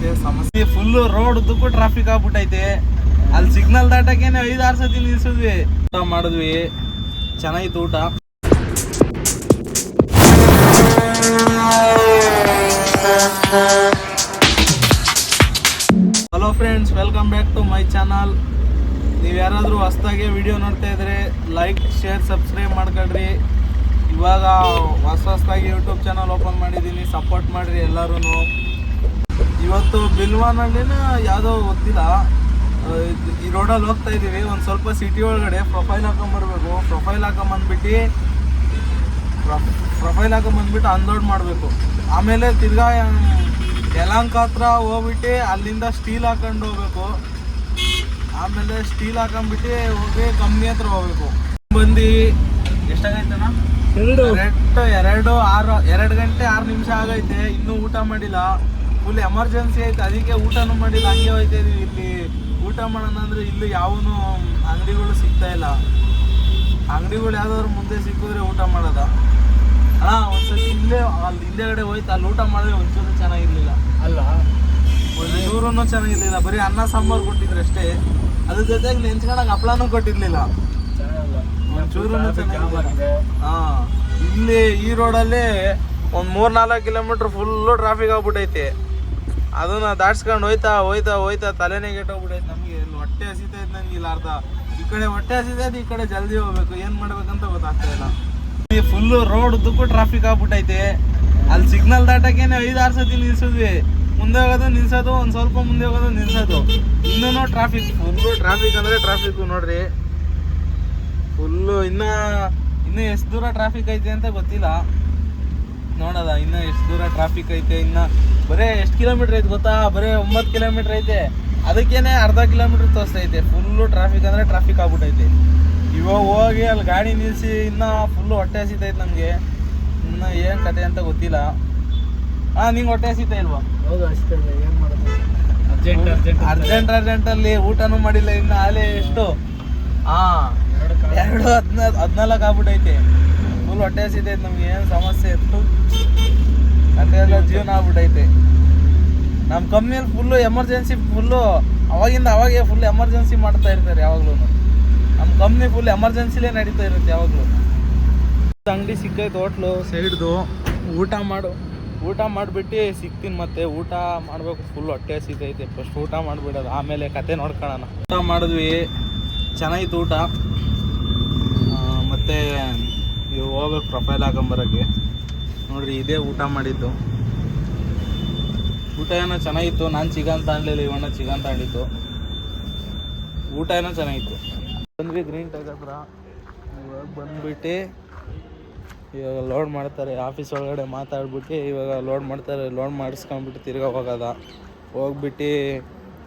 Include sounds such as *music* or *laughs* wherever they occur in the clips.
ಆಗ್ಬಿಟ್ಟೈತೆ ಸಮಸ್ಯೆ full road ಉದ್ದಕ್ಕೂ ಟ್ರಾಫಿಕ್ ಆಗ್ಬಿಟ್ಟೈತೆ. ಅಲ್ಲಿ ಸಿಗ್ನಲ್ ದಾಟಕ್ಕೇನೆ ಐದು, ಆರು ಸತಿ ನಿಲ್ಸಿದ್ವಿ. ಊಟ ಮಾಡಿದ್ವಿ. ಚೆನ್ನಾಗಿತ್ತು ಊಟ. Hello friends welcome back to my channel ನೀವು ಯಾರಾದರೂ ಹೊಸ್ದಾಗೆ ವಿಡಿಯೋ ನೋಡ್ತಾ ಇದ್ರೆ ಲೈಕ್ ಶೇರ್ ಸಬ್ಸ್ಕ್ರೈಬ್ ಮಾಡ್ಕೊಳ್ರಿ. ಇವಾಗ ಹೊಸ ಹೊಸ್ದಾಗಿ ಯೂಟ್ಯೂಬ್ ಚಾನಲ್ ಓಪನ್ ಮಾಡಿದ್ದೀನಿ. ಸಪೋರ್ಟ್ ಮಾಡಿರಿ ಎಲ್ಲರೂ ಇವತ್ತು ಬಿಲ್ವಾನಹಳ್ಳಿನ ಯಾವುದೋ ಗೊತ್ತಿಲ್ಲ. ಈ ರೋಡಲ್ಲಿ ಹೋಗ್ತಾ ಇದ್ದೀವಿ ಒಂದು ಸ್ವಲ್ಪ ಸಿಟಿ ಒಳಗಡೆ ಪ್ರೊಫೈಲ್ ಹಾಕೊಂಬರ್ಬೇಕು. ಪ್ರೊಫೈಲ್ ಹಾಕೊಂಬಂದ್ಬಿಟ್ಟು ಪ್ರೊಫೈಲ್ ಹಾಕೊಂಬಂದ್ಬಿಟ್ಟು ಅನ್ಲೋಡ್ ಮಾಡಬೇಕು. ಆಮೇಲೆ ತಿರ್ಗಾ ಯಲಂಕ ಹತ್ರ ಹೋಗ್ಬಿಟ್ಟು ಅಲ್ಲಿಂದ ಸ್ಟೀಲ್ ಹಾಕೊಂಡು ಹೋಗ್ಬೇಕು. ಆಮೇಲೆ ಸ್ಟೀಲ್ ಹಾಕೊಂಡ್ಬಿಟ್ಟು ಹೋಗಿ ಕಂಪ್ನಿ ಹತ್ರ ಹೋಗ್ಬೇಕು. ಬಂದು ಎಷ್ಟಾಗೈತಣ್ಣ? ಎರಡು ಎರಡು ಆರು ಎರಡು ಗಂಟೆ ಆರು ನಿಮಿಷ ಆಗೈತೆ. ಇನ್ನೂ ಊಟ ಮಾಡಿಲ್ಲ. ಫುಲ್ ಎಮರ್ಜೆನ್ಸಿ ಐತೆ ಅದಕ್ಕೆ ಊಟನೂ ಮಾಡಿಲ್ಲ. ಹಂಗೆ ಹೋಯ್ತಾ ಇದೀವಿ ಇಲ್ಲಿ. ಊಟ ಮಾಡೋಣ ಅಂದ್ರೆ ಇಲ್ಲಿ ಯಾವನು ಅಂಗಡಿಗಳು ಸಿಗ್ತಾ ಇಲ್ಲ. ಅಂಗಡಿಗಳು ಯಾವ್ದಾದ್ರು ಮುಂದೆ ಸಿಕ್ಕಿದ್ರೆ ಊಟ ಮಾಡೋದ? ಅಣ್ಣ ಒಂದ್ಸತಿ ಇಲ್ಲೇ ಅಲ್ಲಿ ಹಿಂದೆಗಡೆ ಹೋಯ್ತು. ಅಲ್ಲಿ ಊಟ ಮಾಡಿದ್ರೆ ಒಂಚೂರು ಚೆನ್ನಾಗಿರ್ಲಿಲ್ಲ. ಅಲ್ಲ. ಚೂರೂ ಚೆನ್ನಾಗಿರ್ಲಿಲ್ಲ. ಬರೀ ಅನ್ನ ಸಾಂಬಾರು ಕೊಟ್ಟಿದ್ರು ಅಷ್ಟೇ. ಅದ್ರ ಜೊತೆಗೆ ನೆಂಚ್ಕೊಳಕ್ ಹಪ್ಳನೂ ಕೊಟ್ಟಿರ್ಲಿಲ್ಲ. ಒಂಚೂರು ಹಾ. ಇಲ್ಲಿ ಈ ರೋಡಲ್ಲಿ ಒಂದ್ ಮೂರ್ ನಾಲ್ಕು ಕಿಲೋಮೀಟರ್ ಫುಲ್ಲು ಟ್ರಾಫಿಕ್ ಆಗ್ಬಿಟ್ಟೈತೆ ಅದನ್ನ ದಾಟ್ಸ್ಕೊಂಡು ಹೋಯ್ತಾ ಹೋಯ್ತಾ ಹೋಯ್ತಾ ತಲೆನೇ ಕೆಟ್ಟೋಗ್ಬಿಡೈತೆ ನಮಗೆ. ಇಲ್ಲಿ ಹೊಟ್ಟೆ ಹಸಿತೈತೆ ನನಗೆ ಇಲ್ಲ ಅರ್ಧ. ಈ ಕಡೆ ಹೊಟ್ಟೆ ಹಸಿತೈತೆ ಈ ಕಡೆ ಜಲ್ದಿ ಹೋಗ್ಬೇಕು. ಏನ್ ಮಾಡ್ಬೇಕಂತ ಗೊತ್ತಾಗ್ತಾ ಇಲ್ಲ. ಫುಲ್ಲು ರೋಡ್ ಉದ್ದಕ್ಕೂ ಟ್ರಾಫಿಕ್ ಆಗ್ಬಿಟ್ಟೈತೆ ಅಲ್ಲಿ ಸಿಗ್ನಲ್ ದಾಟಕ್ಕೇನೆ ಐದು, ಆರು ಸತಿ ನಿಲ್ಸಿದ್ವಿ. ಮುಂದೆ ಹೋಗೋದು, ನಿಲ್ಸೋದು, ಒಂದು ಸ್ವಲ್ಪ ಮುಂದೆ ಹೋಗೋದು, ನಿಲ್ಸೋದು. ಇನ್ನೂ ಟ್ರಾಫಿಕ್ ಫುಲ್ಲು ಟ್ರಾಫಿಕ್ ಅಂದ್ರೆ ಟ್ರಾಫಿಕ್ ನೋಡ್ರಿ. ಫುಲ್ಲು ಇನ್ನ, ಇನ್ನು ಎಷ್ಟು ದೂರ ಟ್ರಾಫಿಕ್ ಐತೆ ಅಂತ ಗೊತ್ತಿಲ್ಲ. ನೋಡೋದ, ಇನ್ನ ಎಷ್ಟು ದೂರ ಟ್ರಾಫಿಕ್ ಐತೆ, ಇನ್ನ ಬರೇ ಎಷ್ಟು ಕಿಲೋಮೀಟರ್ ಐತೆ ಗೊತ್ತಾ? ಬರೇ ಒಂಬತ್ತು ಕಿಲೋಮೀಟರ್ ಐತೆ. ಅದಕ್ಕೇನೆ ಅರ್ಧ ಕಿಲೋಮೀಟರ್ ತೋರಿಸ್ತೈತೆ ಫುಲ್ಲು ಟ್ರಾಫಿಕ್ ಅಂದರೆ ಟ್ರಾಫಿಕ್ ಆಗ್ಬಿಟ್ಟೈತೆ. ಇವಾಗ ಹೋಗಿ ಅಲ್ಲಿ ಗಾಡಿ ನಿಲ್ಲಿಸಿ ಇನ್ನೂ ಫುಲ್ಲು ಹೊಟ್ಟೆ ಹಸಿತೈತೆ ನಮಗೆ. ಇನ್ನು ಏನು ಕತೆ ಅಂತ ಗೊತ್ತಿಲ್ಲ. ಹಾಂ ನಿಂಗೆ ಹೊಟ್ಟೆ ಹಸಿತಾ ಇಲ್ವಾ? ಹೌದು ಅಷ್ಟೇ ಏನು ಮಾಡೋದು? ಅರ್ಜೆಂಟ್ ಅರ್ಜೆಂಟ್ ಅರ್ಜೆಂಟ್ ಅರ್ಜೆಂಟ್ ಅಲ್ಲಿ ಊಟನೂ ಮಾಡಿಲ್ಲ ಇನ್ನು ಆಲೆ ಎಷ್ಟು? ಹಾಂ ಎರಡು ಹದಿನಾಲ್ಕು ಹದಿನಾಲ್ಕು ಆಗ್ಬಿಟ್ಟೈತೆ. ಫುಲ್ ಹೊಟ್ಟೆ ಹಸಿತೈತೆ ನಮ್ಗೆ ಏನು ಸಮಸ್ಯೆ ಇತ್ತು? ಜೀವನ ಆಗ್ಬಿಟ್ಟೈತೆ. ನಮ್ಮ ಕಂಪ್ನಿಯಲ್ಲಿ ಫುಲ್ಲು ಎಮರ್ಜೆನ್ಸಿ ಫುಲ್ಲು ಅವಾಗಿಂದ ಅವಾಗೆ ಫುಲ್ ಎಮರ್ಜೆನ್ಸಿ ಮಾಡ್ತಾ ಇರ್ತಾರೆ ಯಾವಾಗಲೂ. ನಮ್ಮ ಕಂಪ್ನಿ ಫುಲ್ ಎಮರ್ಜೆನ್ಸಿಲೇ ನಡೀತಾ ಇರುತ್ತೆ ಯಾವಾಗಲೂ. ಅಂಗಡಿ ಸಿಕ್ಕೈತೆ ಹೋಟ್ಲು. ಸೈಡ್ದು ಊಟ ಮಾಡು. ಊಟ ಮಾಡಿಬಿಟ್ಟು ಸಿಗ್ತೀನಿ ಮತ್ತೆ. ಊಟ ಮಾಡಬೇಕು ಫುಲ್ ಹೊಟ್ಟೆ ಹಸಿತೈತೆ. ಫಸ್ಟ್ ಊಟ ಮಾಡಿಬಿಡೋದು ಆಮೇಲೆ ಕತೆ ನೋಡ್ಕೊಳ್ಳೋಣ. ಊಟ ಮಾಡಿದ್ವಿ. ಚೆನ್ನಾಗಿತ್ತು ಊಟ. ಮತ್ತು ಇವು ಹೋಗ್ಬೇಕು ಪ್ರೊಫೈಲ್ ಹಾಕೊಂಬರೋಕ್ಕೆ ನೋಡಿರಿ ಇದೇ ಊಟ ಮಾಡಿದ್ದು. ಊಟ ಏನೋ ಚೆನ್ನಾಗಿತ್ತು, ನಾನು ಚಿಕನ್ ತಗೊಳ್ಲಿಲ್ಲ ಇವಣ್ಣ ಚಿಕನ್ ತಗೊಂಡಿತ್ತು ಊಟ ಏನೋ ಚೆನ್ನಾಗಿತ್ತು. ಬಂದ್ವಿ ಗ್ರೀನ್ ಟೈಗ್ ಹತ್ರ. ಇವಾಗ ಬಂದ್ಬಿಟ್ಟು ಇವಾಗ ಲೋಡ್ ಮಾಡ್ತಾರೆ ಆಫೀಸ್ ಒಳಗಡೆ ಮಾತಾಡ್ಬಿಟ್ಟು ಇವಾಗ ಲೋಡ್ ಮಾಡ್ತಾರೆ ಲೋಡ್ ಮಾಡಿಸ್ಕೊಂಬಿಟ್ಟು ತಿರ್ಗಾ ಹೋಗೋದ. ಹೋಗ್ಬಿಟ್ಟು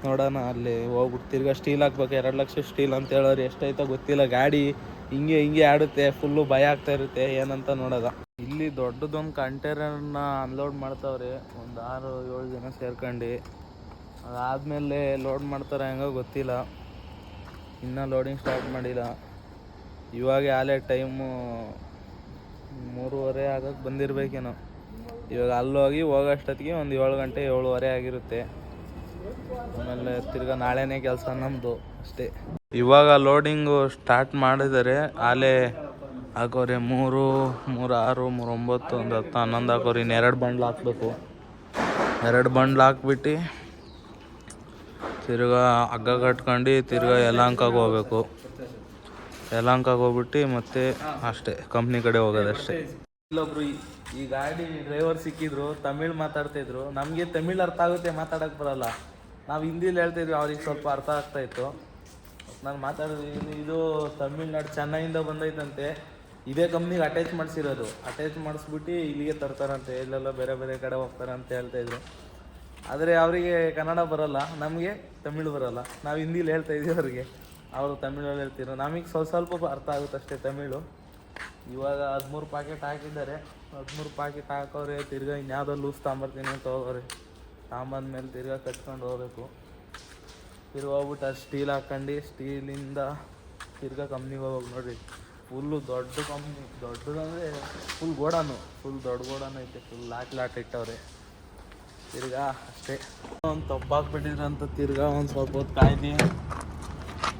ನೋಡೋಣ ಅಲ್ಲಿ ಹೋಗ್ಬಿಟ್ಟು ತಿರ್ಗಾ ಸ್ಟೀಲ್ ಹಾಕ್ಬೇಕು, ಎರಡು ಲಕ್ಷ ಸ್ಟೀಲ್ ಅಂತ ಹೇಳೋರು ಎಷ್ಟೈತೋ ಗೊತ್ತಿಲ್ಲ. ಗಾಡಿ ಹಿಂಗೆ ಹಿಂಗೆ ಆಡುತ್ತೆ ಫುಲ್ಲು ಭಯ ಆಗ್ತಾ ಇರುತ್ತೆ, ಏನಂತ ನೋಡೋದ. ಇಲ್ಲಿ ದೊಡ್ಡದೊಂದು ಕಂಟೈನರ್ನ ಅನ್ಲೋಡ್ ಮಾಡ್ತಾವ್ರೆ. ಒಂದು ಆರು, ಏಳು ಜನ ಸೇರ್ಕೊಂಡು. ಅದಾದಮೇಲೆ ಲೋಡ್ ಮಾಡ್ತಾರೆ ಹೆಂಗೋ ಗೊತ್ತಿಲ್ಲ. ಇನ್ನೂ ಲೋಡಿಂಗ್ ಸ್ಟಾರ್ಟ್ ಮಾಡಿಲ್ಲ. ಇವಾಗ ಆಲೇ ಟೈಮು ಮೂರುವರೆ ಆಗಕ್ಕೆ ಬಂದಿರಬೇಕೇನೋ. ಇವಾಗ ಅಲ್ಲೋಗಿ ಹೋಗೋಷ್ಟೊತ್ತಿಗೆ ಒಂದು ಏಳು ಗಂಟೆ, ಏಳುವರೆ ಆಗಿರುತ್ತೆ. ಆಮೇಲೆ ತಿರ್ಗಾ ನಾಳೆನೇ ಕೆಲಸ ನಮ್ಮದು ಅಷ್ಟೇ. ಇವಾಗ ಲೋಡಿಂಗು ಸ್ಟಾರ್ಟ್ ಮಾಡಿದರೆ ಆಲೇ ಹಾಕೋರಿ ಮೂರು ಮೂರು ಆರು, ಮೂರು ಒಂಬತ್ತು, ಒಂದು ಹತ್ತು, ಹನ್ನೊಂದು ಹಾಕೋರಿ ಇನ್ನು ಎರಡು ಬಂಡ್ಲು ಹಾಕ್ಬೇಕು. ಎರಡು ಬಂಡ್ಲು ಹಾಕ್ಬಿಟ್ಟು ತಿರ್ಗಾ ಹಗ್ಗ ಕಟ್ಕೊಂಡು ತಿರ್ಗಾ ಯಲಹಂಕಕ್ಕೆ ಹೋಗ್ಬೇಕು. ಯಲಹಂಕಕ್ಕೆ ಹೋಗ್ಬಿಟ್ಟು ಮತ್ತೆ ಅಷ್ಟೇ ಕಂಪ್ನಿ ಕಡೆ ಹೋಗೋದಷ್ಟೇ ಇಲ್ಲೊಬ್ರು ಈ- ಗಾಡಿ ಡ್ರೈವರ್ ಸಿಕ್ಕಿದ್ರು, ತಮಿಳ್ ಮಾತಾಡ್ತಿದ್ರು ನಮಗೆ ತಮಿಳ್ ಅರ್ಥ ಆಗುತ್ತೆ ಮಾತಾಡಕ್ಕೆ ಬರಲ್ಲ. ನಾವು ಹಿಂದಿಲಿ ಹೇಳ್ತಿದ್ವಿ, ಅವ್ರಿಗೆ ಸ್ವಲ್ಪ ಅರ್ಥ ಆಗ್ತಾ ಇತ್ತು. ನಾನು ಮಾತಾಡಿದ್ವಿ ಇದು ತಮಿಳ್ನಾಡು ಚೆನ್ನೈಯಿಂದ ಬಂದೈತಂತೆ. ಇದೇ ಕಂಪ್ನಿಗೆ ಅಟ್ಯಾಚ್ ಮಾಡಿಸಿರೋದು. ಅಟ್ಯಾಚ್ ಮಾಡಿಸ್ಬಿಟ್ಟು ಇಲ್ಲಿಗೆ ತರ್ತಾರಂತೆ, ಇಲ್ಲೆಲ್ಲ ಬೇರೆ ಬೇರೆ ಕಡೆ ಹೋಗ್ತಾರೆ ಅಂತ ಹೇಳ್ತಾ ಇದ್ರು. ಆದರೆ ಅವರಿಗೆ ಕನ್ನಡ ಬರಲ್ಲ, ನಮಗೆ ತಮಿಳು ಬರಲ್ಲ. ನಾವು ಹಿಂದಿಲಿ ಹೇಳ್ತಾ ಇದೀವಿ ಅವ್ರಿಗೆ. ಅವರು ತಮಿಳಲ್ಲಿ ಹೇಳ್ತಿರೋ ನಮಗೆ ಸ್ವಲ್ಪ ಸ್ವಲ್ಪ ಅರ್ಥ ಆಗುತ್ತೆ ಅಷ್ಟೇ ತಮಿಳು. ಇವಾಗ ಹದಿಮೂರು ಪ್ಯಾಕೆಟ್ ಹಾಕಿದ್ದಾರೆ. ಹದಿಮೂರು ಪ್ಯಾಕೆಟ್ ಹಾಕೋರೆ, ತಿರ್ಗಾ ಇನ್ಯಾವುದೋ ಲೂಸ್ ತಗೊಂಬರ್ತೀನಿ ಅಂತ ಹೋಗೋರೆ. ಮೇಲೆ ತಿರ್ಗಾ ಕಟ್ಕೊಂಡು ಹೋಗಬೇಕು. ತಿರ್ಗಿ ಹೋಗ್ಬಿಟ್ಟು ಅದು ಸ್ಟೀಲ್ ಹಾಕ್ಕೊಂಡು ಸ್ಟೀಲಿಂದ ತಿರ್ಗಾ ಕಂಪ್ನಿಗೆ ಹೋಗ್ಬೇಕು ನೋಡ್ರಿ. ಫುಲ್ಲು ದೊಡ್ಡ ಕಂಪ್ನಿ ದೊಡ್ಡದಂದರೆ ಫುಲ್ ಗೋಡಾನು ಫುಲ್ ದೊಡ್ಡ ಗೋಡಾನು ಐತೆ ಫುಲ್ ಲಾಟ್ ಲಾಟ್ ಇಟ್ಟವ್ರೆ. ತಿರ್ಗಾ ಅಷ್ಟೇ. ಒಂದು ತಪ್ಪಾಕ್ಬಿಟ್ಟಿದ್ರಂತ ತಿರ್ಗಾ ಒಂದು ಸ್ವಲ್ಪ ಹೊತ್ತು ಕಾಯ್ದು.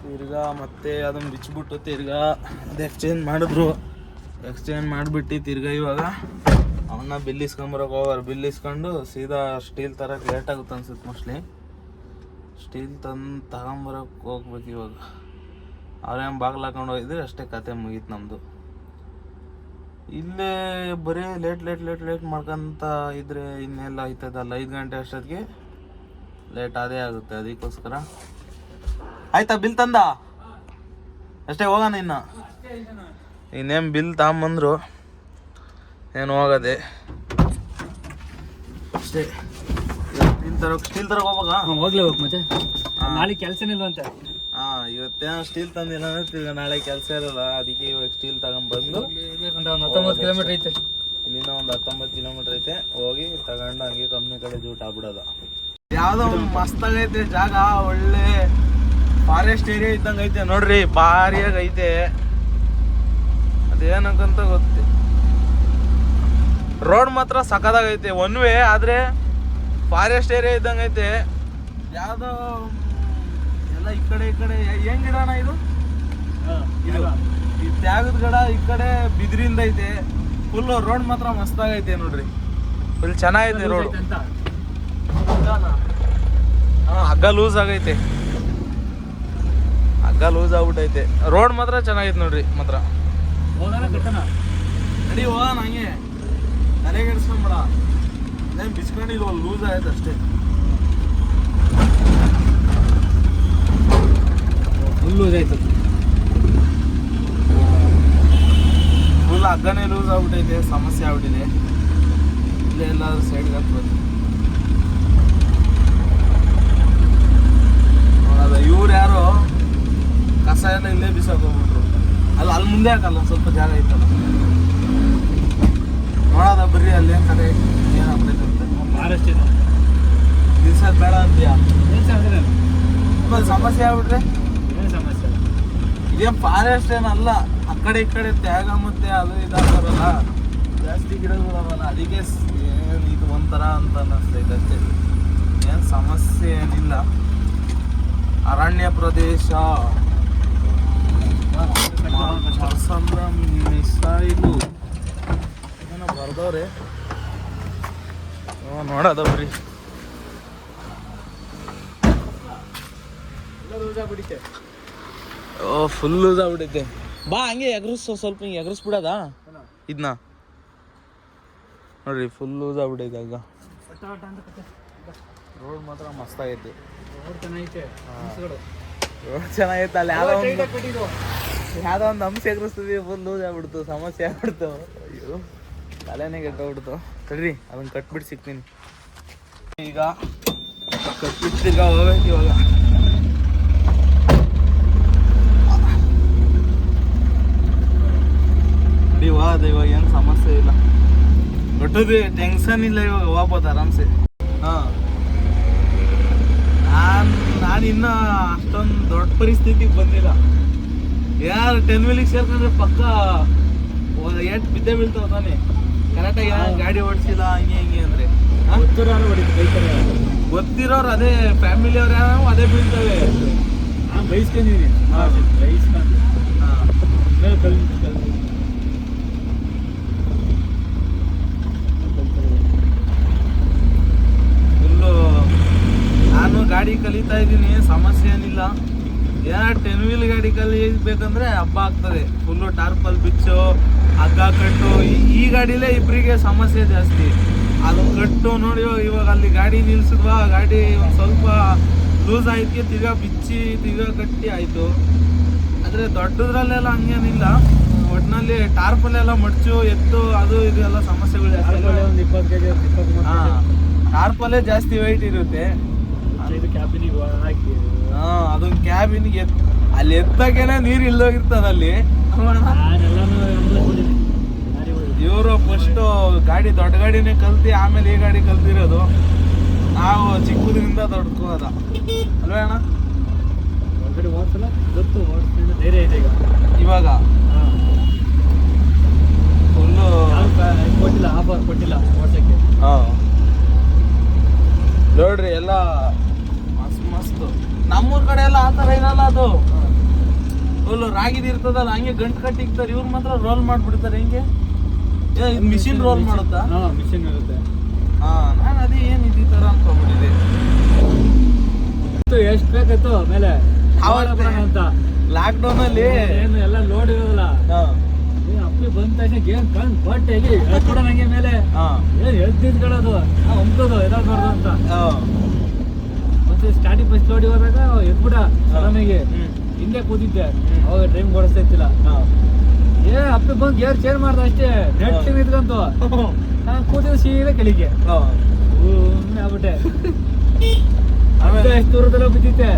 ತಿರ್ಗಾ ಮತ್ತೆ ಅದನ್ನು ಬಿಚ್ಚಿಬಿಟ್ಟು ತಿರ್ಗಾ ಅದು ಎಕ್ಸ್ಚೇಂಜ್ ಮಾಡಿದ್ರು. ಎಕ್ಸ್ಚೇಂಜ್ ಮಾಡಿಬಿಟ್ಟು ತಿರ್ಗಾ ಇವಾಗ ಅವನ್ನ ಬಿಲ್ ಇಸ್ಕೊಂಬರಕ್ಕೆ ಹೋಗೋರು ಸೀದಾ ಸ್ಟೀಲ್ ತರಕ್ಕೆ ಲೇಟ್ ಆಗುತ್ತೆ ಅನ್ಸುತ್ತೆ ಮೋಸ್ಟ್ಲಿ ಸ್ಟೀಲ್ ತಂದು ತಗೊಂಬರೋಕೆ ಹೋಗ್ಬೇಕು ಇವಾಗ. ಅವ್ರೇನು ಬಾಗಿಲು ಹಾಕೊಂಡು ಹೋಗಿದ್ರೆ ಅಷ್ಟೇ ಕತೆ ಮುಗೀತು ನಮ್ಮದು ಇಲ್ಲೇ ಬರೀ ಲೇಟ್ ಲೇಟ್ ಲೇಟ್ ಲೇಟ್ ಮಾಡ್ಕೊಂತ ಇದ್ರೆ ಇನ್ನೆಲ್ಲ ಆಯ್ತದಲ್ಲ ಐದು ಗಂಟೆ ಅಷ್ಟೊತ್ತಿಗೆ ಲೇಟ್ ಅದೇ ಆಗುತ್ತೆ ಅದಕ್ಕೋಸ್ಕರ. ಆಯ್ತಾ ಬಿಲ್ ತಂದ? ಅಷ್ಟೇ ಹೋಗೋಣ ಇನ್ನು? ಇನ್ನೇನು ಬಿಲ್ ತಗೊಂಬಂದ್ರು ಏನು ಹೋಗದೆ. ಅಷ್ಟೇ. ಸ್ಟೀಲ್ ತರೋಕೆ ಸ್ಟೀಲ್ ತರಕ್ಕೆ ಹೋಗ್ಬೇಕಾ? ಹೋಗ್ಲೇಬೇಕು ಮತ್ತೆ. ನಾಳೆ ಕೆಲಸನೇ ಇಲ್ವಂತೆ. ಹಾ ಇವತ್ತೇನ ಸ್ಟೀಲ್ ತಂದಿಲ್ಲ ಅಂದ್ರೆ ತಿರ್ಗಾ ನಾಳೆ ಕೆಲಸ ಇರಲ್ಲ ಅದಕ್ಕೆ ಇವಾಗ ಸ್ಟೀಲ್ ತಗೊಂಡ್ಬಂದು ಒಂದು ಹತ್ತೊಂಬತ್ತು ಕಿಲೋಮೀಟರ್ ಐತೆ. ಇಲ್ಲಿಂದ ಒಂದು ಹತ್ತೊಂಬತ್ತು ಕಿಲೋಮೀಟರ್ ಐತೆ ಹೋಗಿ ತಗೊಂಡು ಹಂಗೆ ಕಂಪ್ನಿ ಕಡೆ ಜೂಟ್ ಆಗ್ಬಿಡೋದು. ಯಾವ್ದೋ ಮಸ್ತಾಗೈತೆ ಜಾಗ ಒಳ್ಳೆ ಫಾರೆಸ್ಟ್ ಏರಿಯಾ ಇದ್ದಂಗೆ ಐತೆ ನೋಡ್ರಿ ಭಾರಿಯಾಗಿ ಐತೆ. ಅದೇನಕ್ಕಂತ ಗೊತ್ತಿ? ರೋಡ್ ಮಾತ್ರ ಸಖತ್ತಾಗೈತೆ ಒನ್ ವೇ ಆದ್ರೆ ಫಾರೆಸ್ಟ್ ಏರಿಯಾ ಇದ್ದಂಗೆ ಐತೆ. ಯಾವ್ದೋ ಎಲ್ಲ ಈ ಕಡೆ ಈ ಕಡೆ ಹೆಂಗ್ ಗಿಡನ ಇದು? ಇದು ಈ ತ್ಯಾಗದ ಗಡ ಈ ಕಡೆ ಬಿದ್ರಿಂದ ಐತೆ. ಫುಲ್ ರೋಡ್ ಮಾತ್ರ ಮಸ್ತಾಗೈತೆ ನೋಡ್ರಿ. ಫುಲ್ ಚೆನ್ನಾಗೈತೆ ರೋಡ್ ಹಗ್ಗ ಲೂಸ್ ಆಗೈತೆ. ಹಗ್ಗ ಲೂಸ್ ಆಗ್ಬಿಟ್ಟೈತೆ. ರೋಡ್ ಮಾತ್ರ ಚೆನ್ನಾಗೈತೆ ನೋಡ್ರಿ ಮಾತ್ರ. ನಡಿ ಹೋಗೋಣ ಹಂಗೆ. ತಲೆಗೆಡ್ಸ್ಕೊಂಬೇಡ ಬಿಚ್ಕೊಂಡಿಲ್ವ ಲೂಸ್ ಆಯ್ತು ಅಷ್ಟೇ. ಫುಲ್ಲು ಆಯ್ತು ಫುಲ್ ಹಗ್ಗನೇ ಲೂಸ್ ಆಗ್ಬಿಟ್ಟೈತೆ ಸಮಸ್ಯೆ ಆಗ್ಬಿಟ್ಟಿದೆ. ಇಲ್ಲೇ ಎಲ್ಲಾದ್ರೂ ಸೈಡ್ಗೆ ಹತ್ಬೋದು ನೋಡೋದ ಇವ್ರು ಯಾರೋ ಕಸ ಎಲ್ಲ ಇಲ್ಲೇ ಬಿಸಾಕೋಗ್ಬಿಟ್ರು ಅಲ್ಲ ಅಲ್ಲಿ ಮುಂದೆ ಹಾಕಲ್ಲ ಸ್ವಲ್ಪ ಜಾಗ ಐತಲ್ಲ. ನೋಡೋದ ಬರ್ರಿ ಅಲ್ಲಿ ಕಡೆ ಏನಾಗ್ತೈತೆ ಅಂತ. ಫಾರೆಸ್ಟ್ ಇದೆ. ಬೇಡ ಅಂತೀಯ? ಸಮಸ್ಯೆ ಆಗ್ಬಿಟ್ರೆ ಇದೇನ್ ಫಾರೆಸ್ಟ್ ಏನಲ್ಲ ಆ ಕಡೆ ಈ ಕಡೆ ತ್ಯಾಗ ಮತ್ತೆ ಅದು ಇದಾಗ್ತಾರಲ್ಲ ಜಾಸ್ತಿ ಗಿಡಗಳವಲ್ಲ ಅದಕ್ಕೆ ಏನು ಇದು ಒಂಥರ ಅಂತ ಅನ್ನಿಸ್ತೈತೆ ಅಷ್ಟೇ. ಏನು ಸಮಸ್ಯೆ ಏನಿಲ್ಲ. ಅರಣ್ಯ ಪ್ರದೇಶ. ಸಂಭ್ರಮ್ ಏನೋ ಬರ್ದವ್ರೆ. ಹ್ಞೂ ನೋಡೋದ ಬರ್ರಿ ಎಲ್ಲ ರೋಜ ಬಿಡಿತೆ ಓ ಫುಲ್ ಆಗ್ಬಿಟ್ಟೈತೆ ಬಾ ಹಂಗೆ ಎಗ್ರಸ್ ಸ್ವಲ್ಪ ಹಿಂಗೆ ಎಗರಿಸ್ಬಿಡೋದ? ಇದನ್ನ ನೋಡ್ರಿ ಫುಲ್ ಆಗ್ಬಿಟ್ಟೈತೆ ಆಗ. ರೋಡ್ ಮಾತ್ರ ಮಸ್ತಾಗೈತಿ ರೋಡ್ ಚೆನ್ನಾಗೈತೆ. ಹಂಸಗಳು ರೋಡ್ ಚೆನ್ನಾಗೈತೆ ಅಲ್ಲಿ ಯಾವ್ದೋ ಒಂದು ಯಾವುದೋ ಒಂದು ಅಂಶ ಎಗರಿಸ್ತೀವಿ ಫುಲ್ ಲೂಸ್ ಆಗ್ಬಿಡ್ತು ಸಮಸ್ಯೆ ಆಗ್ಬಿಡ್ತು. ಅಯ್ಯೋ ತಲೆನೇ ಕೆಟ್ಟೋಗ್ಬಿಡ್ತು. ತಡ್ರಿ ಅದನ್ನ ಕಟ್ಬಿಟ್ಟು ಸಿಗ್ತೀನಿ. ಈಗ ಕಟ್ಬಿಟ್ಟು ಈಗ ಹೋಗ್ಬೇಕು ಇವಾಗ. ನೋಡಿ ಹೋದ ಇವಾಗ ಏನು ಸಮಸ್ಯೆ ಇಲ್ಲ. ಒಟ್ಟದು ಟೆನ್ಷನ್ ಇಲ್ಲ ಇವಾಗ ಹೋಗ್ಬೋದು ಆರಾಮ್ಸೆ. ಹಾಂ. ನಾನು ನಾನು ಇನ್ನೂ ಅಷ್ಟೊಂದು ದೊಡ್ಡ ಪರಿಸ್ಥಿತಿಗೆ ಬಂದಿಲ್ಲ. ಯಾರು ಟೆನ್ ವೀಲಿಗೆ ಸೇರ್ಕೊಂಡ್ರೆ ಪಕ್ಕ ಏಟ್ ಬಿದ್ದೇ ಬೀಳ್ತಾವ ತಾನೆ. ಕರೆಕ್ಟಾಗಿ ಗಾಡಿ ಓಡಿಸಿಲ್ಲ ಹಂಗೆ ಹಿಂಗೆ ಅಂದರೆ. ಗೊತ್ತಿರೋರು ಹೊಡಿತು ಬೈಕಲ್ಲಿ ಗೊತ್ತಿರೋರು ಅದೇ ಫ್ಯಾಮಿಲಿ ಅವ್ರು ಯಾರು ಅದೇ ಬೀಳ್ತವೆ. ನಾನು ಬೈಸ್ಕೊಂಡಿದ್ದೀನಿ ಹಾಂ. ಬೈಸ್ಕೊಂಡು ಹಾಂ. ಕಲ್ ಕಲ್ ಫುಲ್ಲು ನಾನು ಗಾಡಿ ಕಲಿತಾ ಇದ್ದೀನಿ ಸಮಸ್ಯೆ ಏನಿಲ್ಲ. ಏನಾರು ಟೆನ್ ವೀಲ್ ಗಾಡಿ ಕಲಿಬೇಕಂದ್ರೆ ಹಬ್ಬ ಆಗ್ತದೆ. ಫುಲ್ಲು ಟಾರ್ಪಲ್ ಬಿಚ್ಚು ಹಗ್ಗ ಕಟ್ಟು ಈ- ಗಾಡಿಲೇ ಇಬ್ಬರಿಗೆ ಸಮಸ್ಯೆ ಜಾಸ್ತಿ. ಅದು ಕಟ್ಟು ನೋಡಿ ಇವಾಗ ಅಲ್ಲಿ ಗಾಡಿ ನಿಲ್ಸಿದ್ವಾ ಗಾಡಿ ಒಂದು ಸ್ವಲ್ಪ ಲೂಸ್ ಆಯ್ತು ತಿರ್ಗ ಬಿಚ್ಚಿ ತಿರ್ಗ ಕಟ್ಟಿ ಆಯಿತು. ಆದರೆ ದೊಡ್ಡದ್ರಲ್ಲೆಲ್ಲ ಹಂಗೇನಿಲ್ಲ. ಒಟ್ಟಿನಲ್ಲಿ ಟಾರ್ಪಲ್ಲೆಲ್ಲ ಮಡ್ಚು ಎತ್ತು ಅದು ಇದು ಎಲ್ಲ ಸಮಸ್ಯೆಗಳು ಜಾಸ್ತಿ. ಇಪ್ಪತ್ತು ಟಾರ್ಪಲ್ಲೇ ಜಾಸ್ತಿ ವೆಯ್ಟ್ ಇರುತ್ತೆ. ಇದು ಕ್ಯಾಬಿನಿಗೆ ಹಾಕಿ. ಹಾ ಅದೊಂದು ಕ್ಯಾಬಿನ್ಗೆ ಅಲ್ಲಿ ಎತ್ತಕೇನೆ ನೀರು ಇಲ್ದೋಗಿರ್ತದ ಅಲ್ಲಿ ಇವರು ಫಸ್ಟ್ ಗಾಡಿ ದೊಡ್ಡ ಗಾಡಿನೇ ಕಲ್ತಿ ಆಮೇಲೆ ಈ ಗಾಡಿ ಕಲ್ತಿರೋದು. ನಾವು ಚಿಕ್ಕದ್ರಿಂದ ದೊಡ್ಡಕೋದ ಅಲ್ವೇ ಅಣ್ಣ? ಗೊತ್ತು ಓಡಿಸ್ಕೊಂಡು ಧೈರ್ಯ ಇದೆ ಈಗ. ಇವಾಗ? ಫುಲ್ಲು ಕೊಟ್ಟಿಲ್ಲ ಆಫರ್ ಕೊಟ್ಟಿಲ್ಲ ಓಡ್ಸಕ್ಕೆ. ಹಾ. ಮಸ್ತು. ನಮ್ಮೂರ್ ಕಡೆ ಎಲ್ಲ ಆ ಥರ ಏನಲ್ಲ ಅದು. ರೋಲ್ ರಾಗಿದ್ ಇರ್ತದಲ್ಲ ಹಂಗೆ ಗಂಟು ಕಟ್ಟಿಕ್ತಾರೆ ಇವ್ರ ಮಾತ್ರ ರೋಲ್ ಮಾಡಿಬಿಡ್ತಾರೆ ಏ ಮಿಷಿನ್ ರೋಲ್ ಮಾಡುತ್ತಾ? ಮಿಷಿನ್ ಇರುತ್ತೆ. ಹಾಂ ನಾನು ಅದೇ ಏನು ಈ ಥರ ಅನ್ಕೊಂಬಿಟ್ಟಿದೆ ಎಷ್ಟು ಬೇಕಿತ್ತು ಆಮೇಲೆ ಅಂತ? ಲಾಕ್ಡೌನ್ ಅಲ್ಲಿ ಏನು ಎಲ್ಲ ಲೋಡ್ ಇರೋದಿಲ್ಲ. ಅಪ್ಪಿ ಬಂದ ತಕ್ಷಣ ಗೇಮ್ ಕಣ್ ಬಟ್ ಹೇಗೆ ಕೂಡ ಹಂಗೆ ಮೇಲೆ. ಏನು ಎದ್ದು ನಿಂತ್ಕೊಳ್ಳೋದು ಒಮ್ಕೋದು ಎದಾಗೋದು ಅಂತ. ಮತ್ತೆ ಸ್ಟಾರ್ಟಿಂಗ್ ಫಸ್ಟ್ ಲೋಡ್ ಹೋದಾಗ ಎದ್ಬಿಡ ಆರಾಮಿಗೆ. ಹಿಂದೆ ಕೂತಿದ್ದೆ. ಅವಾಗ ಡ್ರೈವ್ ಓಡಿಸ್ತಾ ಇತ್ತಿಲ್ಲ. ಏ ಅಪ್ಪಿ ಬಂದು ಗೇರ್ ಚೇರ್ ಮಾಡ್ದ ಅಷ್ಟೇ. ನೆಟ್ ಇದ್ಕಂತು. *laughs* ನಾನು ಕೂತಿದ್ದು ಸೀದಾ ಕೆಳಗೆ. ಸುಮ್ಮನೆ ಆಗ್ಬಿಟ್ಟೆ. ಆಮೇಲೆ? ಎಷ್ಟು ದೂರದಲ್ಲ ಬಿದ್ದಿತ್ತೆ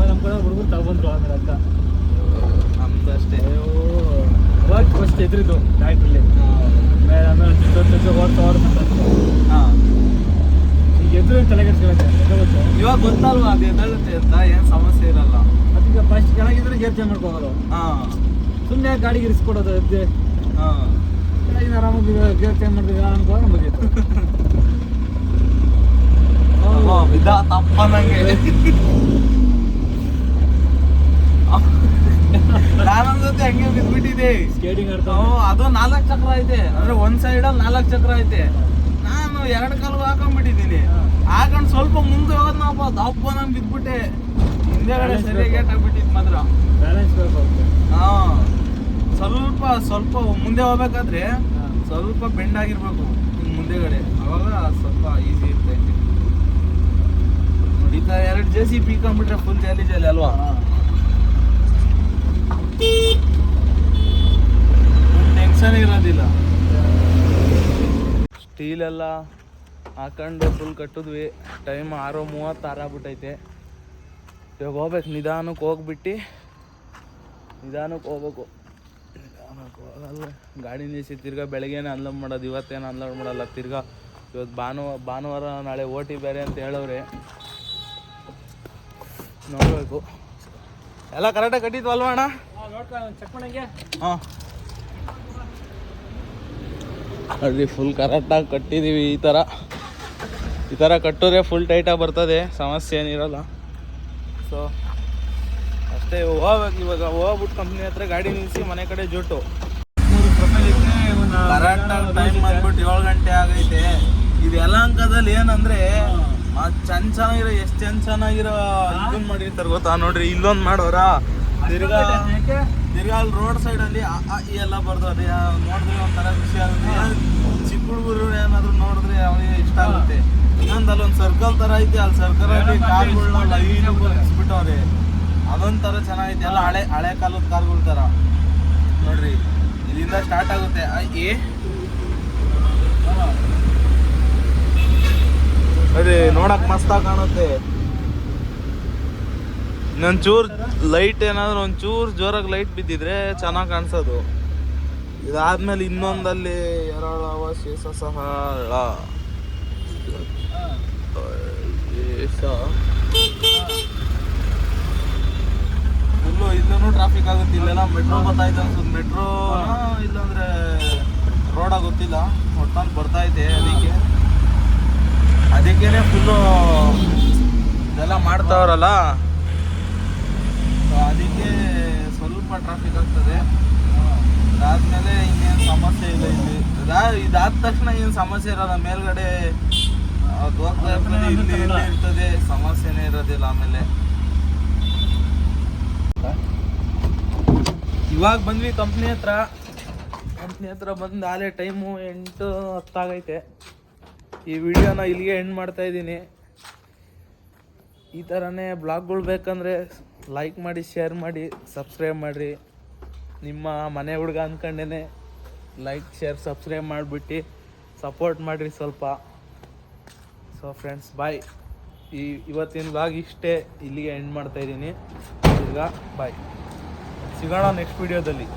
ನಮ್ಮ ಕಡೆ ಹುಡುಗರು ತಗೊಂಡ್ರು ಆಮೇಲೆ ಅಂತ. ನಮ್ದು ಅಷ್ಟೇ. ಅವಾಗ ಫಸ್ಟ್ ಎದ್ರಿದ್ದು ಡಾಕ್ಟ್ರಲ್ಲಿ ಆಮೇಲೆ ಆಮೇಲೆ ಓಡ್ತಾ ಓಡ್ತಾ ಹಾ. ಎದ್ರು ತಲೆ ಕೆಡ್ಸ್ಕೊಳಕ್ಕೆ ಗೊತ್ತು ಇವಾಗ ಗೊತ್ತಲ್ವಾ ಅದು ಎದ್ದೇಳುತ್ತೆ ಅಂತ ಏನು ಸಮಸ್ಯೆ ಇರಲ್ಲ. ಅದಕ್ಕೆ ಫಸ್ಟ್ ಕೆಳಗಿದ್ರೆ ಚೇಂಜ್ ಮಾಡ್ಕೋಗಲ್ಲ ಹಾ. ಸುಮ್ಮನೆ ಗಾಡಿಗೆ ಇರಿಸ್ಕೊಡೋದು ಎದ್ದೆ. ಹಾ. ಕೆಳಗಿನ ಆರಾಮಾಗಿ ಗೇರ್ ಚೇಂಜ್ ಮಾಡಿದ್ರೆ ಅನ್ಕೋ ನಮಗೆ ಬಿದ್ದ ತಪ್ಪ ನಂಗೆ ನಾನೊಂದ್ ಜೊತೆ ಹಂಗೆ ಬಿದ್ಬಿಟ್ಟಿದೆ ಸ್ಕೇಟಿಂಗ್ ಆಡ್ತಾ ಹ್ಮ್, ಅದು ನಾಲ್ಕು ಚಕ್ರ ಐತೆ. ಅಂದ್ರೆ ಒಂದ್ ಸೈಡ್ ಅಲ್ಲಿ ನಾಲ್ಕು ಚಕ್ರ ಐತೆ. ಎರಡು ಕಾಲು ಹಾಕೊಂಡ್ಬಿಟ್ಟಿದ್ದೀನಿ. ಹಾಕೊಂಡು ಸ್ವಲ್ಪ ಮುಂದೆ ಹೋಗೋದ್ನಪ್ಪ ದಪ್ಪ ನಾನು ಬಿದ್ಬಿಟ್ಟೆ. ಹಿಂದೆಗಡೆ ಸರಿಯಾಗಿ ಆಗ್ಬಿಟ್ಟಿತ್ತು ಮಾತ್ರ. ಹಾ. ಸ್ವಲ್ಪ ಸ್ವಲ್ಪ ಮುಂದೆ ಹೋಗ್ಬೇಕಾದ್ರೆ ಸ್ವಲ್ಪ ಬೆಂಡ್ ಆಗಿರ್ಬೇಕು ಮುಂದೆಗಡೆ. ಅವಾಗ ಸ್ವಲ್ಪ ಈಸಿ ಇರುತ್ತೆ. ಈ ಎರಡು ಜೆ ಸಿ ಪೀಕೊಂಡ್ಬಿಟ್ರೆ ಫುಲ್ ಜಾಲಿ ಜಾಲಿ ಅಲ್ವಾ? ಟೆನ್ಷನ್ ಇರೋದಿಲ್ಲ. ಸ್ಟೀಲ್ ಎಲ್ಲ ಹಾಕೊಂಡು ಫುಲ್ ಕಟ್ಟಿದ್ವಿ. ಟೈಮ್ ಆರು ಮೂವತ್ತು ಆರಾಗ್ಬಿಟ್ಟೈತೆ ಇವಾಗ ಹೋಗ್ಬೇಕು. ನಿಧಾನಕ್ಕೆ ಹೋಗ್ಬಿಟ್ಟು ನಿಧಾನಕ್ಕೆ ಹೋಗ್ಬೇಕು. ನಿಧಾನಕ್ಕೆ ಹೋಗಲ್ಲ. ಗಾಡಿ ನಿಲ್ಲಿಸಿ ತಿರ್ಗಾ ಬೆಳಗ್ಗೆನೇ ಅನ್ಲೋಡ್ ಮಾಡೋದು ಇವತ್ತೇನು ಅನ್ಲೋಡ್ ಮಾಡಲ್ಲ. ತಿರ್ಗಾ ಇವತ್ತು ಭಾನುವಾರ ಭಾನುವಾರ ನಾಳೆ ಓಟಿ ಬೇರೆ ಅಂತ ಹೇಳವ್ರೆ. ನೋಡಬೇಕು. ಎಲ್ಲ ಕರೆಕ್ಟಾಗಿ ಕಟ್ಟಿದ್ವಲ್ವ ಅಣ್ಣ? ಚೆಕ್ ಮಾಡಂಗೆ. ಹಾಂ. ನೋಡ್ರಿ ಫುಲ್ ಕರೆಕ್ಟಾಗಿ ಕಟ್ಟಿದ್ದೀವಿ ಈ ಥರ ಈ ಥರ ಕಟ್ಟಿದ್ರೆ ಫುಲ್ ಟೈಟಾಗಿ ಬರ್ತದೆ, ಸಮಸ್ಯೆ ಏನಿರಲ್ಲ. ಸೊ ಅಷ್ಟೇ ಹೋಗ್ಬೇಕು ಇವಾಗ ಹೋಗ್ಬಿಟ್ಟು ಕಂಪ್ನಿ ಹತ್ರ ಗಾಡಿ ನಿಲ್ಲಿಸಿ ಮನೆ ಕಡೆ ಜುಟ್ಟು ಕರೆಕ್ಟಾಗಿ ಟೈಮ್ ಬಂದ್ಬಿಟ್ಟು ಏಳು ಗಂಟೆ ಆಗೈತೆ. ಇದು ಯಲಹಂಕದಲ್ಲಿ ಏನಂದ್ರೆ ಚೆನ್ನ ಚೆನ್ನಾಗಿರೋ, ಎಷ್ಟು ಚೆನ್ನ ಚೆನ್ನಾಗಿರೋ ಇದನ್ನ ಮಾಡಿರ್ತಾರೆ ಗೊತ್ತಾ? ನೋಡ್ರಿ, ಇಲ್ಲೊಂದು ಮಾಡೋರಾ? ತಿರ್ಗಾ ತಿರ್ಗಾ ಅಲ್ಲಿ ರೋಡ್ ಸೈಡ್ ಅಲ್ಲಿ ಆ ಬರ್ದು ಈ ಎಲ್ಲ ಬರ್ದವ್ರೆ ನೋಡಿದ್ರೆ ಒಂಥರ ಖುಷಿ ಆಗುತ್ತೆ. ಚಿಕ್ಕ ಹುಡುಗರು ಏನಾದ್ರು ನೋಡಿದ್ರೆ ಅವನಿಗೆ ಇಷ್ಟ ಆಗುತ್ತೆ. ಇನ್ನೊಂದು ಅಲ್ಲೊಂದು ಸರ್ಕಲ್ ತರ ಐತಿ ಅಲ್ಲಿ ಸರ್ಕಲ್ ಅಲ್ಲಿ ಕಾರ್ಗಳನ್ನ ಲೈನ್ ಬಿಟ್ಟವ್ರೆ. ಅದೊಂಥರ ಚೆನ್ನಾಗೈತೆ. ಎಲ್ಲ ಹಳೆ ಹಳೆ ಕಾಲದ ಕಾರ್ಗಳ ತರ. ನೋಡ್ರಿ ಇಲ್ಲಿಂದ ಸ್ಟಾರ್ಟ್ ಆಗುತ್ತೆ. ಏ? ಅದೇ ನೋಡಕ್ ಮಸ್ತಾಗಿ ಕಾಣುತ್ತೆ. ಇನ್ನೊಂದ್ ಚೂರ್ ಲೈಟ್ ಏನಾದ್ರು, ಒಂಚೂರು ಚೂರ್ ಜೋರಾಗಿ ಲೈಟ್ ಬಿದ್ದಿದ್ರೆ ಚೆನ್ನಾಗಿ ಕಾಣಿಸೋದು. ಇದಾದ್ಮೇಲೆ ಇನ್ನೊಂದಲ್ಲಿ ಎರಳವ ಶೇಷ ಶೇಷ ಫುಲ್ಲು ಇಲ್ಲೂ ಟ್ರಾಫಿಕ್ ಆಗುತ್ತೆ, ಇಲ್ಲೆಲ್ಲ ಮೆಟ್ರೋ ಬರ್ತಾಯ್ತು ಅನ್ಸುತ್ತೆ. ಮೆಟ್ರೋ ಇಲ್ಲಾಂದ್ರೆ ರೋಡ್ ಗೊತ್ತಿಲ್ಲ. ಒಟ್ಟಾಗಿ ಬರ್ತಾ ಇದೆ ಅದಕ್ಕೆ. ಅದಕ್ಕೇನೆ ಫುಲ್ಲು ಇದೆಲ್ಲ ಮಾಡ್ತಾವ್ರಲ್ಲ ಸೊ ಅದಕ್ಕೆ ಸ್ವಲ್ಪ ಟ್ರಾಫಿಕ್ ಆಗ್ತದೆ. ಅದಾದ್ಮೇಲೆ ಇನ್ನೇನು ಸಮಸ್ಯೆ ಇಲ್ಲ ಇಲ್ಲಿ. ಇದಾ ಇದಾದ ತಕ್ಷಣ ಏನು ಸಮಸ್ಯೆ ಇರಲ್ಲ ಮೇಲ್ಗಡೆ ಅದು ಹೋಗ್ತಾ ಇರ್ತದೆ ಇಲ್ಲಿ ಇಲ್ಲಿ ಇರ್ತದೆ ಸಮಸ್ಯೆನೇ ಇರೋದಿಲ್ಲ ಆಮೇಲೆ. ಇವಾಗ ಬಂದ್ವಿ ಕಂಪ್ನಿ ಹತ್ರ. ಕಂಪ್ನಿ ಹತ್ರ ಬಂದು ಆಲೇ ಟೈಮು ಎಂಟು ಹತ್ತಾಗೈತೆ ಈ ವಿಡಿಯೋನ ಇಲ್ಲಿಗೆ ಎಂಡ್ ಮಾಡ್ತಾ ಇದ್ದೀನಿ. ಈ ಥರನೇ ಬ್ಲಾಗ್ಗಳು ಬೇಕಂದರೆ ಲೈಕ್ ಮಾಡಿ ಶೇರ್ ಮಾಡಿ ಸಬ್ಸ್ಕ್ರೈಬ್ ಮಾಡಿರಿ. ನಿಮ್ಮ ಮನೆ ಹುಡುಗ ಅಂದ್ಕೊಂಡೇ ಲೈಕ್ ಶೇರ್ ಸಬ್ಸ್ಕ್ರೈಬ್ ಮಾಡಿಬಿಟ್ಟು ಸಪೋರ್ಟ್ ಮಾಡಿರಿ ಸ್ವಲ್ಪ. ಸೊ ಫ್ರೆಂಡ್ಸ್ ಬಾಯ್ ಈ ಇವತ್ತಿನ ಬ್ಲಾಗ್ ಇಷ್ಟೇ. ಇಲ್ಲಿಗೆ ಎಂಡ್ ಮಾಡ್ತಾ ಇದ್ದೀನಿ. ಈಗ ಬಾಯ್ ಸಿಗೋಣ ನೆಕ್ಸ್ಟ್ ವಿಡಿಯೋದಲ್ಲಿ